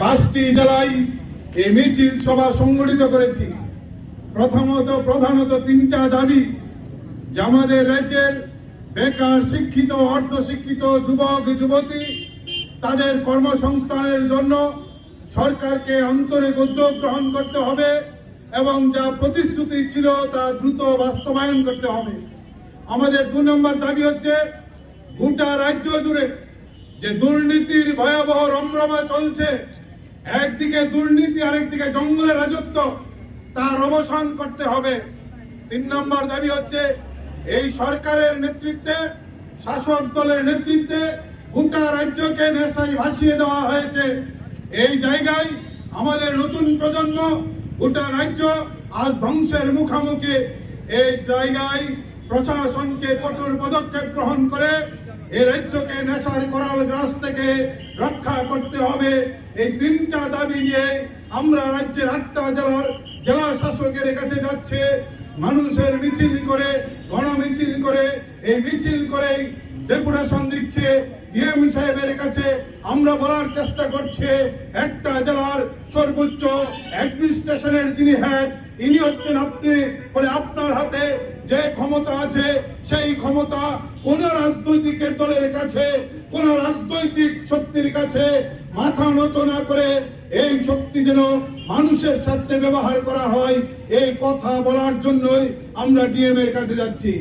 পাঁচটি জেলায় এই মিছিল সভা সংগঠিত করেছি। প্রথমত, প্রধানত তিনটা দাবি যে আমাদের রাজ্যের বেকার শিক্ষিত অর্ধ শিক্ষিত যুবক, যুবতী তাদের কর্মসংস্থানের জন্য সরকারকে আন্তরিক উদ্যোগ গ্রহণ করতে হবে এবং যা প্রতিশ্রুতি ছিল তা দ্রুত বাস্তবায়ন করতে হবে। আমাদের দু নম্বর দাবি হচ্ছে গোটা রাজ্য জুড়ে যে দুর্নীতির ভয়াবহ রমরমা চলছে, একদিকে দুর্নীতি, আরেকদিকে জঙ্গলের রাজত্ব, তার অবসান করতে হবে। তিন নম্বর দাবি হচ্ছে, এই সরকারের নেতৃত্বে, শাসক দলের নেতৃত্বে গোটা রাজ্যকে নেশায় ভাসিয়ে দেওয়া হয়েছে। এই জায়গায় আমাদের নতুন প্রজন্ম, গোটা রাজ্য আজ ধ্বংসের মুখামুখি। এই জায়গায় প্রশাসনকে কঠোর পদক্ষেপ গ্রহণ করে এই রাজ্যকে নেশার করাল গ্রাস থেকে রক্ষা করতে হবে। এই তিনটা দাবি নিয়ে আমরা রাজ্যের আটটা জেলার জেলা শাসকের কাছে যাচ্ছে। মানুষের মিছিল করে, গণমিছিল করে, এই মিছিল করে ডেপুটেশন দিচ্ছে ডিএম সাহেবের কাছে। আমরা বলার চেষ্টা করছে, একটা জেলার সর্বোচ্চ অ্যাডমিনিস্ট্রেশনের যিনি হেড ইনি হচ্ছেন আপনি, বলে আপনার হাতে যে ক্ষমতা আছে, সেই ক্ষমতা কোন রাজনৈতিক দলের কাছে কোন রাজনৈতিক শক্তির কাছে মাথা নত না করে এই শক্তি যেন মানুষের সাথে ব্যবহার করা হয়, এই কথা বলার জন্যই আমরা ডিএম এর কাছে যাচ্ছি।